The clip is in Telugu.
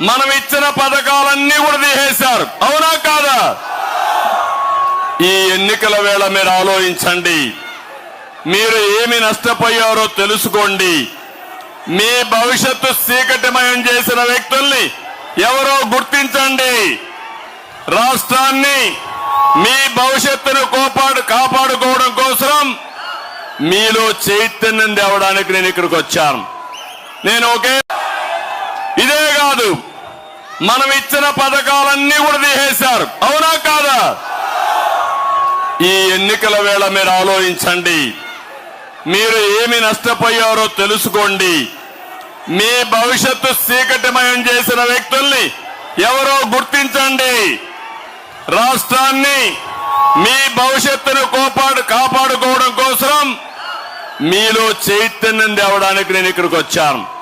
మనం ఇచ్చిన పథకాలన్నీ కూడా తీసేశారు. అవునా కాదా? ఈ ఎన్నికల వేళ మీరు ఆలోచించండి. మీరు ఏమి నష్టపోయారో తెలుసుకోండి. మీ భవిష్యత్తు చీకటిమయం చేసిన వ్యక్తుల్ని ఎవరో గుర్తించండి. రాష్ట్రాన్ని మీ భవిష్యత్తును కోపాడు కాపాడుకోవడం కోసం మీలో చైతన్యం తేవడానికి నేను ఇక్కడికి వచ్చాను. నేను ఒకే ఇదే కాదు. మనం ఇచ్చిన పథకాలన్నీ కూడా తీసేశారు. అవునా కాదా? ఈ ఎన్నికల వేళ మీరు ఆలోచించండి. మీరు ఏమి నష్టపోయారో తెలుసుకోండి. మీ భవిష్యత్తు చీకటిమయం చేసిన వ్యక్తుల్ని ఎవరో గుర్తించండి. రాష్ట్రాన్ని మీ భవిష్యత్తును కోపాడు కాపాడుకోవడం కోసం మీలో చైతన్యం తేవడానికి నేను ఇక్కడికి వచ్చాను.